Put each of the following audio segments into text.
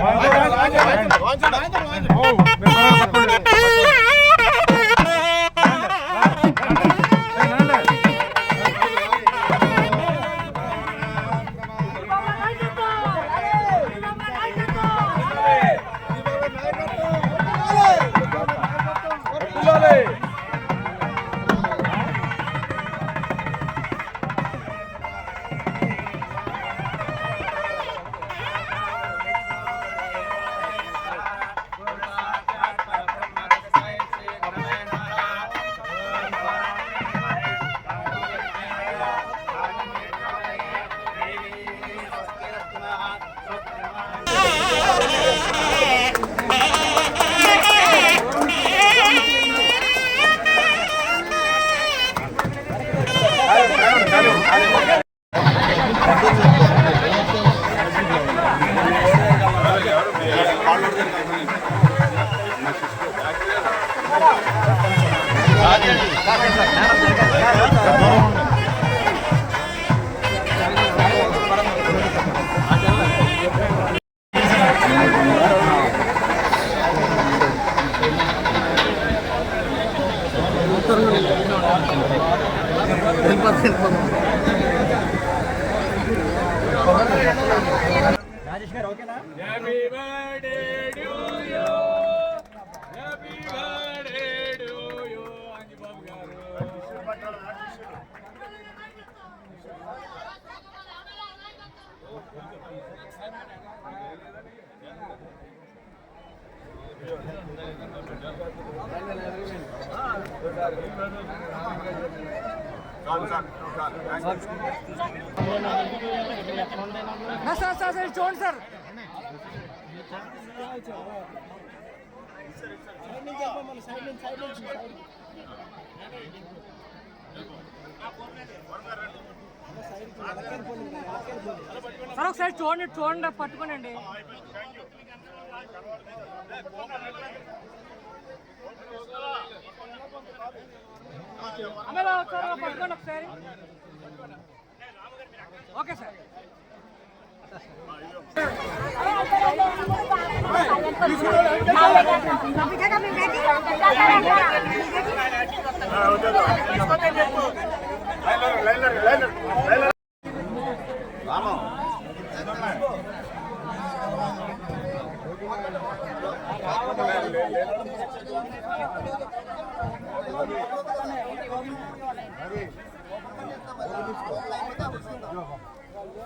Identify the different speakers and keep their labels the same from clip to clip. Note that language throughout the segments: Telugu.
Speaker 1: వాయించండి వాయించండి వాయించండి Gracias. Happy birthday to you. Happy birthday to you. Anjibabu గారు.
Speaker 2: సార్ సార్ సార్ చూడండి సార్ సార్ ఒకసారి చూడండి చూడండి పట్టుకోనండి. అమ్మాయి ఒకసారి పట్టుకోండి ఒకసారి.
Speaker 3: Okay sir.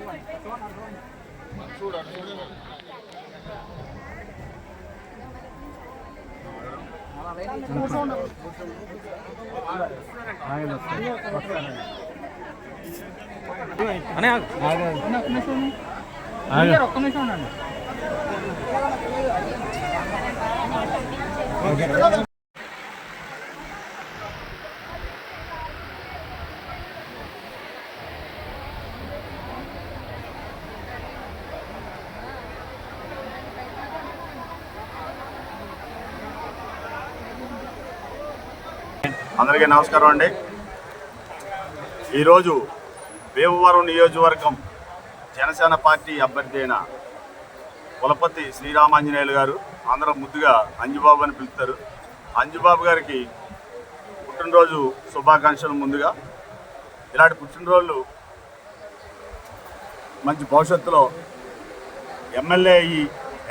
Speaker 3: వెళ్ళిపోయి ఒక్క నిమిషం ఉండండి
Speaker 4: అందరికీ నమస్కారం అండి. ఈరోజు భీమవరం నియోజకవర్గం జనసేన పార్టీ అభ్యర్థి అయిన కులపతి శ్రీరామాంజనేయులు గారు అందరం ముద్దుగా అంజుబాబు అని పిలుస్తారు. అంజుబాబు గారికి పుట్టినరోజు శుభాకాంక్షలు ముందుగా. ఇలాంటి పుట్టినరోజులు మంచి భవిష్యత్తులో ఎమ్మెల్యే అయ్యి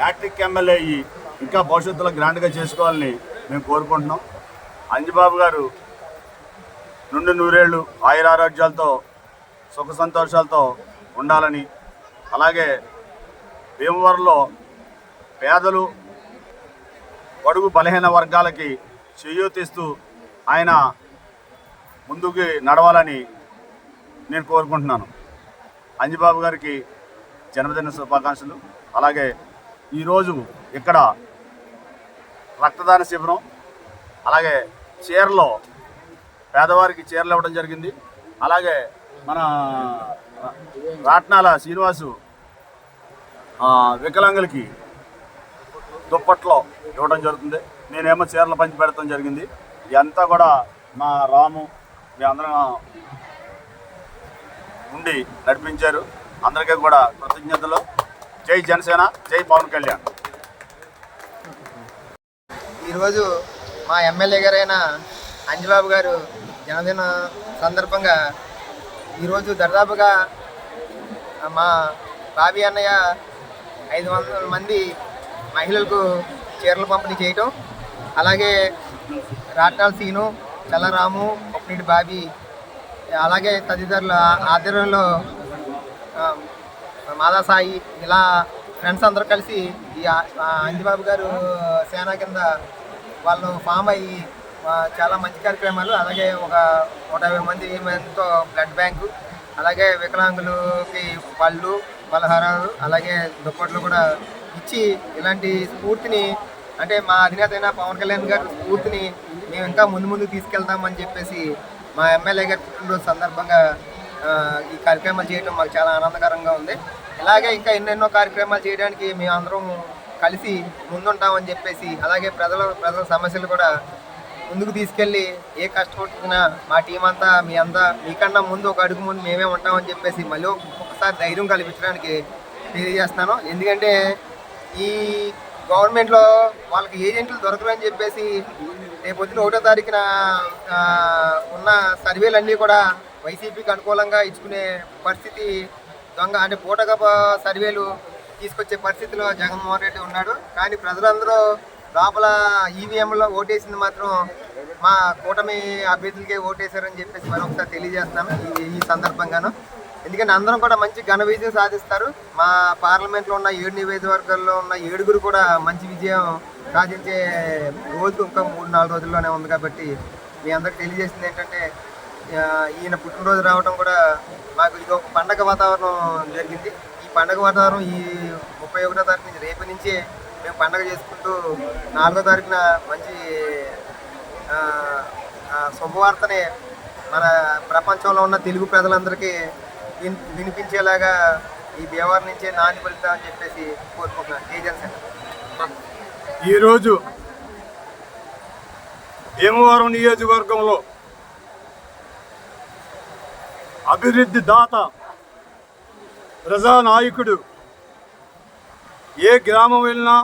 Speaker 4: యాక్టిక్ ఎమ్మెల్యే అయ్యి ఇంకా భవిష్యత్తులో గ్రాండ్గా చేసుకోవాలని మేము కోరుకుంటున్నాం. అంజబాబు గారు నుండి నూరేళ్ళు ఆయురారోగ్యాలతో సుఖ సంతోషాలతో ఉండాలని అలాగే భీమవరంలో పేదలు బడుగు బలహీన వర్గాలకి చేయూతిస్తూ ఆయన ముందుకు నడవాలని నేను కోరుకుంటున్నాను. అంజబాబు గారికి జన్మదిన శుభాకాంక్షలు. అలాగే ఈరోజు ఇక్కడ రక్తదాన శిబిరం అలాగే చీరలో పేదవారికి చీరలు ఇవ్వడం జరిగింది. అలాగే మన రాట్నాల శ్రీనివాసు వికలాంగులకి దుప్పట్లో ఇవ్వడం జరుగుతుంది. నేనేమో చీరలు పంచి పెడతాం జరిగింది. ఇదంతా కూడా మా రాము మీ అందరం ఉండి నడిపించారు. అందరికీ కూడా కృతజ్ఞతలు. జై జనసేన జై పవన్ కళ్యాణ్.
Speaker 5: ఈరోజు మా ఎమ్మెల్యే గారైన అంజబాబు గారు జన్మదిన సందర్భంగా ఈరోజు దర్దాపుగా మా బాబీ అన్నయ్య ఐదు వందల మంది మహిళలకు చీరలు పంపిణీ చేయటం అలాగే రాట్నాల్ సీను చల్లరాము ఉప్పినీటి బాబీ అలాగే తదితరుల ఆధ్వర్యంలో మాదాసాయి ఇలా ఫ్రెండ్స్ అందరూ కలిసి ఈ అంజబాబు అంజిబాబు గారు సేన కింద వాళ్ళు ఫామ్ అయ్యి చాలా మంచి కార్యక్రమాలు. అలాగే ఒక నూట యాభై మంది మందితో బ్లడ్ బ్యాంకు అలాగే వికలాంగులకి పళ్ళు పలహారాలు అలాగే దుప్పట్లు కూడా ఇచ్చి ఇలాంటి స్ఫూర్తిని అంటే మా అధినేత అయిన పవన్ కళ్యాణ్ గారి స్ఫూర్తిని మేము ఇంకా ముందు ముందు తీసుకెళ్తామని చెప్పేసి మా ఎమ్మెల్యే గారి పుట్టినరోజు సందర్భంగా ఈ కార్యక్రమాలు చేయడం మాకు చాలా ఆనందకరంగా ఉంది. ఇలాగే ఇంకా ఎన్నెన్నో కార్యక్రమాలు చేయడానికి మేము అందరం కలిసి ముందుంటామని చెప్పేసి అలాగే ప్రజల ప్రజల సమస్యలు కూడా ముందుకు తీసుకెళ్ళి ఏ కష్టపడుతున్నా మా టీం అంతా మీ అంతా మీకన్నా ముందు ఒక అడుగు ముందు మేమే ఉంటామని చెప్పేసి మళ్ళీ ఒకసారి ధైర్యం కల్పించడానికి తెలియజేస్తున్నాను. ఎందుకంటే ఈ గవర్నమెంట్లో వాళ్ళకి ఏజెంట్లు దొరకరు అని చెప్పేసి రేపు ఒకటో తారీఖున ఉన్న సర్వేలన్నీ కూడా వైసీపీకి అనుకూలంగా ఇచ్చుకునే పరిస్థితి దొంగ అంటే పూటగప సర్వేలు తీసుకొచ్చే పరిస్థితిలో జగన్మోహన్ రెడ్డి ఉన్నాడు. కానీ ప్రజలందరూ లోపల ఈవీఎంలో ఓటేసింది మాత్రం మా కూటమి అభ్యర్థులకే ఓటేశారని చెప్పేసి మనం ఒకసారి ఈ ఈ సందర్భంగాను. ఎందుకంటే అందరం కూడా మంచి ఘన విజయం సాధిస్తారు. మా పార్లమెంట్లో ఉన్న ఏడు నియోజకవర్గాల్లో ఉన్న ఏడుగురు కూడా మంచి విజయం సాధించే రోజు ఇంకా మూడు నాలుగు రోజుల్లోనే ఉంది కాబట్టి మీ అందరికి తెలియజేసింది ఏంటంటే ఈయన పుట్టినరోజు రావడం కూడా మాకు ఇది ఒక పండగ వాతావరణం జరిగింది. పండగ వాతావరణం ఈ ముప్పై ఒకటో తారీఖు నుంచి రేపు నుంచి మేము పండగ చేసుకుంటూ నాలుగో తారీఖున మంచి శుభవార్తనే శుభవార్తని మన ప్రపంచంలో ఉన్న తెలుగు ప్రజలందరికీ విన్- వినిపించేలాగా ఈ బీహార్ నుంచే నాని అని చెప్పేసి కోరుకుంటున్నాను జై
Speaker 4: ఈరోజు భీమవరం నియోజకవర్గంలో అభివృద్ధి దాత ప్రజానాయకుడు. ఏ గ్రామం వెళ్ళినా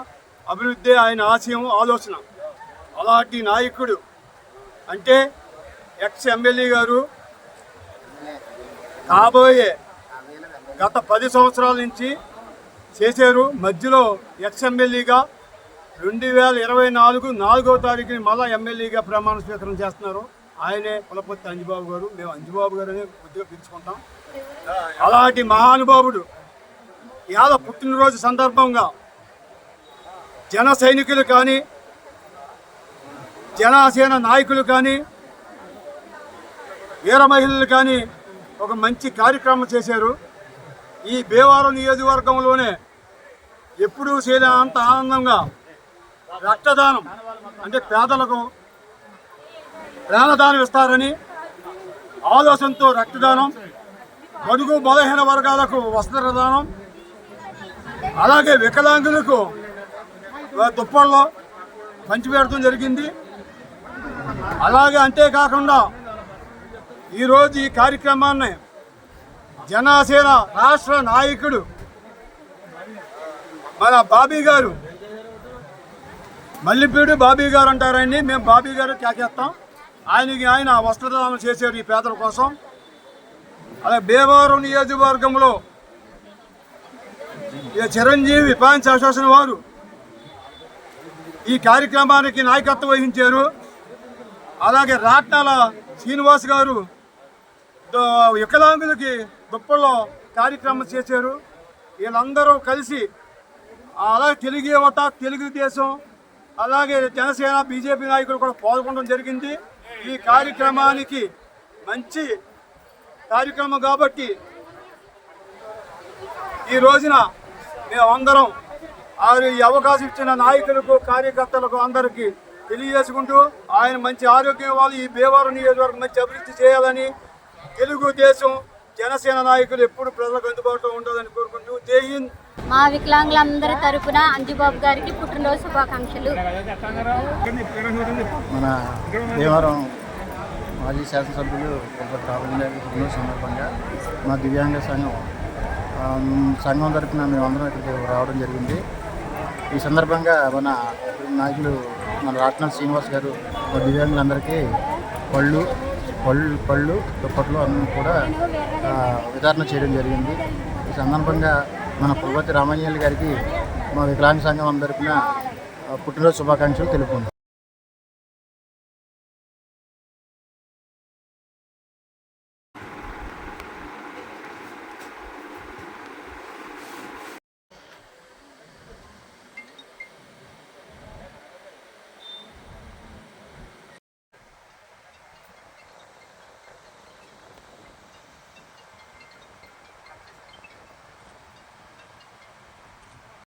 Speaker 4: అభివృద్ధి ఆయన ఆశయం ఆలోచన. అలాంటి నాయకుడు అంటే ఎక్స్ ఎమ్మెల్యే గారు కాబోయే గత పది సంవత్సరాల నుంచి చేశారు. మధ్యలో ఎక్స్ ఎమ్మెల్యేగా రెండు వేల ఇరవై నాలుగు నాలుగో తారీఖుని మళ్ళా ఎమ్మెల్యేగా ప్రమాణ స్వీకారం చేస్తున్నారు. ఆయనే కులపతి అంజబాబు గారు. మేము అంజబాబు గారు అనే కొద్దిగా పిలుచుకుంటాం. అలాంటి మహానుభావుడు ఇవాళ పుట్టినరోజు సందర్భంగా జన సైనికులు కానీ జనసేన నాయకులు కానీ వీర మహిళలు కానీ ఒక మంచి కార్యక్రమం చేశారు. ఈ భీమవరం నియోజకవర్గంలోనే ఎప్పుడూ చేయలే అంత ఆనందంగా రక్తదానం అంటే పేదలకు ప్రాణదానం ఇస్తారని ఆలోచనతో రక్తదానం బడుగు బలహీన వర్గాలకు వస్త్రదానం అలాగే వికలాంగులకు దుప్పల్లో పంచిపెడతాం జరిగింది. అలాగే అంతేకాకుండా ఈరోజు ఈ కార్యక్రమాన్ని జనసేన రాష్ట్ర నాయకుడు మన బాబీ గారు మల్లిపీడు బాబీ గారు అంటారండి. మేము బాబీ గారు కేకేస్తాం. ఆయనకి ఆయన వస్త్రదానం చేశారు ఈ పేదల కోసం. అలాగే భీమవరం నియోజకవర్గంలో ఈ చిరంజీవి ఫ్యాన్స్ అసోసియేషన్ వారు ఈ కార్యక్రమానికి నాయకత్వం వహించారు. అలాగే రాట్నాల శ్రీనివాస్ గారు వికలాంగులకి దుప్పల్లో కార్యక్రమం చేశారు. వీళ్ళందరూ కలిసి అలాగే తెలుగు యువత తెలుగుదేశం అలాగే జనసేన బీజేపీ నాయకులు కూడా పాల్గొనడం జరిగింది. ఈ కార్యక్రమానికి మంచి కార్యక్రమం కాబట్టి ఈ రోజున మేమందరం ఆ ఈ అవకాశం ఇచ్చిన నాయకులకు కార్యకర్తలకు అందరికీ తెలియజేసుకుంటూ ఆయన మంచి ఆరోగ్యం వాళ్ళు ఈ భీమవరం నియోజకవర్గం మంచి అభివృద్ధి చేయాలని తెలుగుదేశం జనసేన నాయకులు ఎప్పుడు ప్రజలకు అందుబాటులో ఉండాలని కోరుకుంటూ జై హింద్.
Speaker 3: మా వికలాంగులందరి తరపున అంజుబాబు గారికి పుట్టినరోజు శుభాకాంక్షలు.
Speaker 6: మన భీమవరం మాజీ శాసనసభ్యులు కొబ్బరి రామలింగ సందర్భంగా మా దివ్యాంగ సంఘం సంఘం తరఫున మేమందరం ఇక్కడికి రావడం జరిగింది. ఈ సందర్భంగా మన నాయకులు మన రాట్నాథ్ శ్రీనివాస్ గారు మా దివ్యాంగులందరికీ పళ్ళు పళ్ళు పళ్ళు దుప్పట్లు అన్నీ కూడా వితరణ చేయడం జరిగింది. ఈ సందర్భంగా మన పుల్వతి రామయ్యలు గారికి మా వికలాంగ సంఘం అందరికీ పుట్టినరోజు శుభాకాంక్షలు తెలుపుకుంటాం